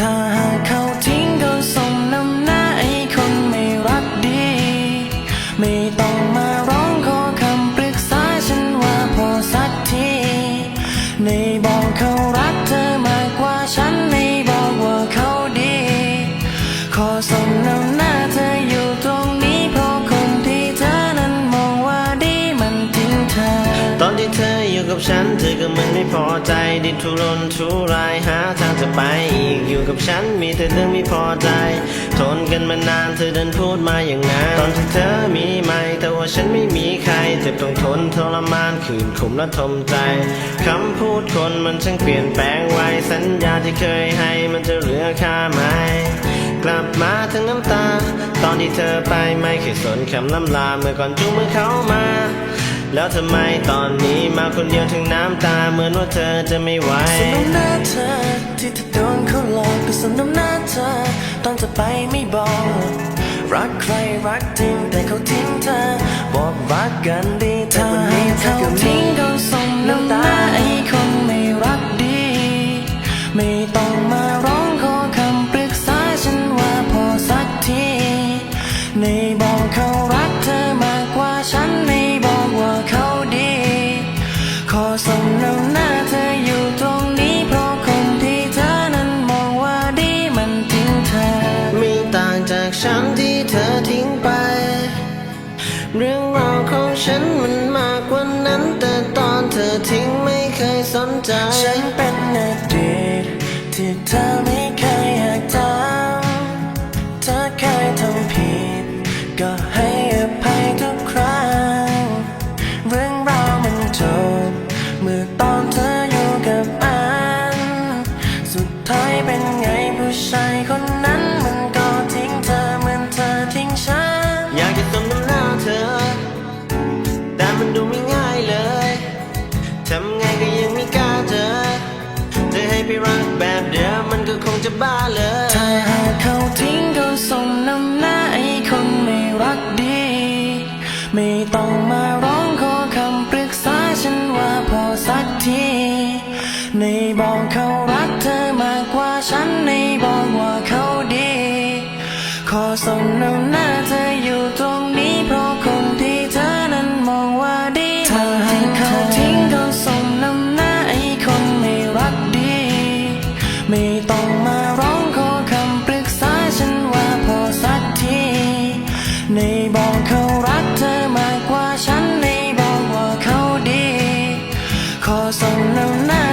ถ้ ฉันเธอก็เหมันไม่พอใจดิ้นทุรนทุรายหาทางจะไปอีกอยู่กับฉันมีแต่เรื่องไม่พอใจ ทนกันมานานเธอเดินพูดมาอย่างนั้นตอนที่เธอมีไหมแต่ว่าฉันไม่มีใครเจ็บต้องทนทรมานขืนขุมและทมใจคำพูดคนมันช่างเปลี่ยนแปลงไวสัญญาที่เคยให้มันจะเหลือค่าไหมกลับมาทั้งน้ำตา ตอนที่เธอไปไม่เคยสนคำล่ำลาเมื่อก่อนจูงมือเขามา แล้วทำไมตอนนี้มาคนเดียวถึงน้ำตาเหมือนว่าเธอจะไม่ไหวสมน้ำหน้าเธอที่เธอโดนเขาหลอกก็สมน้ำหน้าเธอตอนจะไปไม่บอก รักใครรักจริงแต่เขาทิ้งเธอ บอกรักกันดีถ้าให้เขาทิ้งก็สมน้ำหน้า เรื่องราวของฉันมันมากกว่านั้น แต่ตอนเธอทิ้งไม่เคยสนใจ ฉันเป็นอดีตที่เธอไม่เคยอยากจำเธอเคยทำผิดก็ รักแบบเดิมมันก็คงจะบ้าเลยถ้าหากเขาทิ้งก็ส่งน้ำหน้าไอ้คนไม่รักดี ไม่ต้องมาร้องขอคำปรึกษาฉันว่าพอสักทีในบอกเขารักเธอมากกว่าฉันในบอกว่าเขาดี ขอส่งน้ำหน้า ไม่ต้องมาร้องขอคำปรึกษาฉันว่าพอสักทีในบอกเขารักเธอมากกว่าฉันในบอกว่าเขาดี ขอส่งน้ำหน้า